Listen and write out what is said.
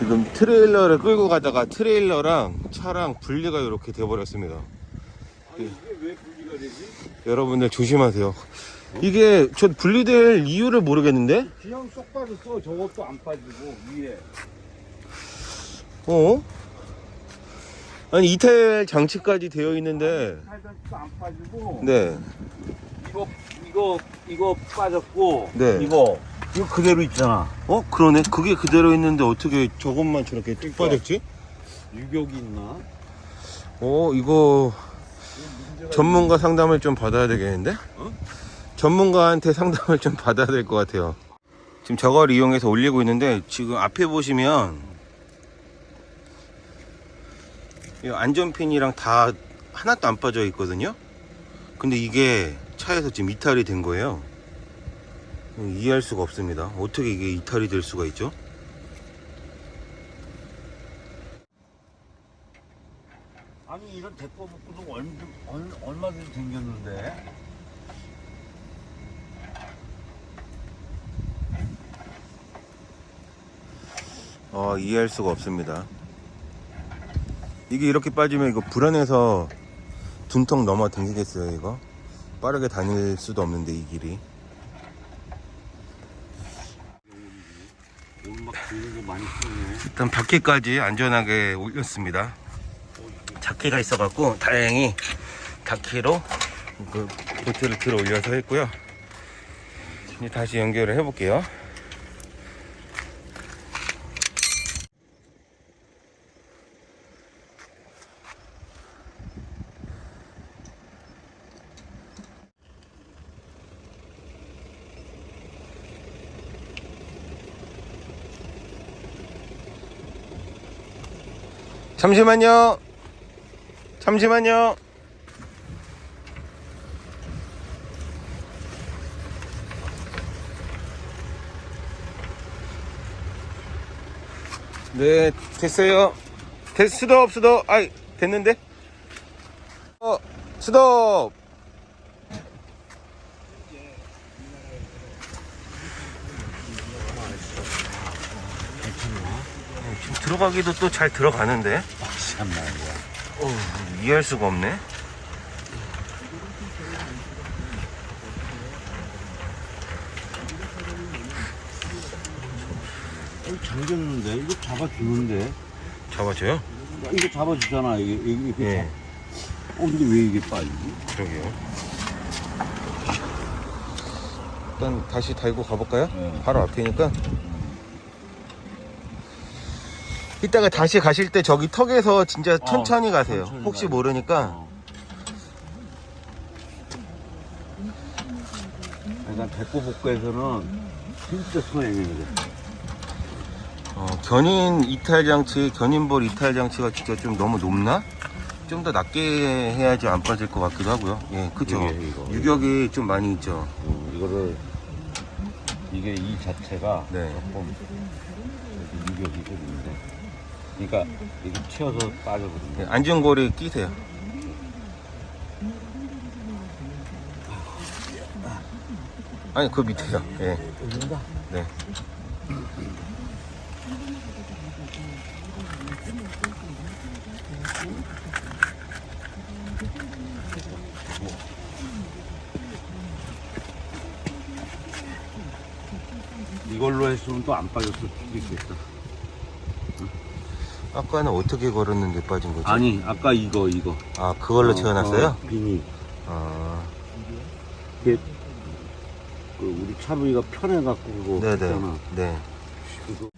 지금 트레일러를 끌고 가다가 트레일러랑 차랑 분리가 이렇게 돼버렸습니다. 아니 이게 왜 분리가 되지? 여러분들 조심하세요. 이게 저 분리될 이유를 모르겠는데? 그냥 쏙 빠졌어. 저것도 안 빠지고 위에. 어? 아니 이탈 장치까지 되어 있는데 살짝도 안 빠지고. 네. 이거 이거 이거 빠졌고. 네. 이거 이거 그대로 있잖아. 어 그러네 그게 그대로 있는데 어떻게 저것만 저렇게 뚝 빠졌지? 유격이 있나? 어 이거 전문가 상담을 좀 받아야 되겠는데? 어? 전문가한테 상담을 좀 받아야 될 것 같아요 지금 저걸 이용해서 올리고 있는데 지금 앞에 보시면 이 안전핀이랑 다 하나도 안 빠져 있거든요 근데 이게 차에서 지금 이탈이 된 거예요 이해할 수가 없습니다 어떻게 이게 이탈이 될 수가 있죠? 아니 이런 대포 묶고도 얼, 얼마든지 생겼는데. 어, 이해할 수가 없습니다. 이게 이렇게 빠지면 이거 불안해서 둔통 넘어 당기겠어요, 이거? 빠르게 다닐 수도 없는데, 이 길이. 일단 바퀴까지 안전하게 올렸습니다. 자키가 있어갖고, 다행히 다키로 그 보트를 들어 올려서 했고요. 이제 다시 연결을 해볼게요. 잠시만요. 잠시만요. 네, 됐어요. 됐, 스톱, 스톱. 아이, 됐는데? 어, 스톱. 지금 들어가기도 또 잘 들어가는데? 참 말이야. 어, 이해할 수가 없네. 이거 잠겼는데 이거 잡아주는데. 잡아줘요? 이거 잡아주잖아 이게 이게 이게. 예, 잡- 어 근데 왜 이게 빠지지? 그러게요. 일단 다시 달고 가볼까요? 네. 바로 앞이니까. 이따가 다시 가실 때 저기 턱에서 진짜 천천히 가세요. 천천히 혹시 가요. 모르니까. 어. 그러니까 백보복구에서는 진짜 돼. 어, 견인 이탈 장치, 견인볼 이탈 장치가 진짜 좀 너무 높나? 좀 더 낮게 해야지 안 빠질 것 같기도 하고요. 예, 그죠. 이게 이거. 유격이 좀 많이 있죠. 어, 이거를 이게 이 자체가 네. 조금 이렇게 유격이 좀 있는데 그러니까 이거 튀어서 빠져거든요 예, 안전고리 끼세요. 아니, 그 밑에요. 예. 여긴가? 네. 이걸로 했으면 또 안 빠졌을 수도 있겠다 아까는 어떻게 걸었는데 빠진 거지? 아니 아까 이거 이거 아, 그걸로 어, 채워놨어요? 어, 비닐 아, 이게 그 우리 차부이가 편해갖고 그거 네네. 했잖아 네. 그거